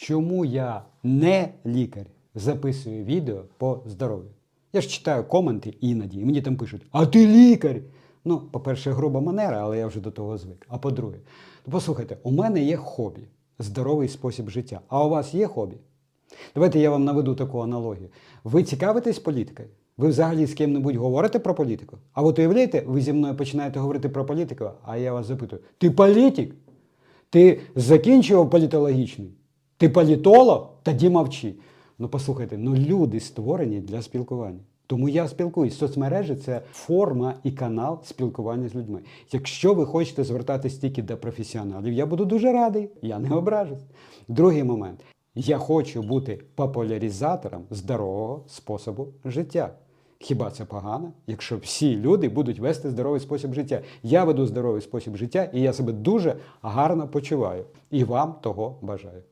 чому я не лікар записую відео по здоров'ю. Я ж читаю коменти іноді, і мені там пишуть: А ти лікар? Ну, по-перше, груба манера, але я вже до того звик. А по-друге, то послухайте, у мене є хобі, здоровий спосіб життя. А у вас є хобі? Давайте я вам наведу таку аналогію. Ви цікавитесь політикою? Ви взагалі з ким-небудь говорите про політику? А от уявляєте, ви зі мною починаєте говорити про політику, а я вас запитую: ти політик? Ти закінчував політологічний? Ти політолог? Тоді мовчи. Ну послухайте, ну люди створені для спілкування. Тому я спілкуюсь. Соцмережі це форма і канал спілкування з людьми. Якщо ви хочете звертатись тільки до професіоналів, я буду дуже радий, я не ображусь. Другий момент. Я хочу бути популяризатором здорового способу життя. Хіба це погано, якщо всі люди будуть вести здоровий спосіб життя? Я веду здоровий спосіб життя, і я себе дуже гарно почуваю. І вам того бажаю.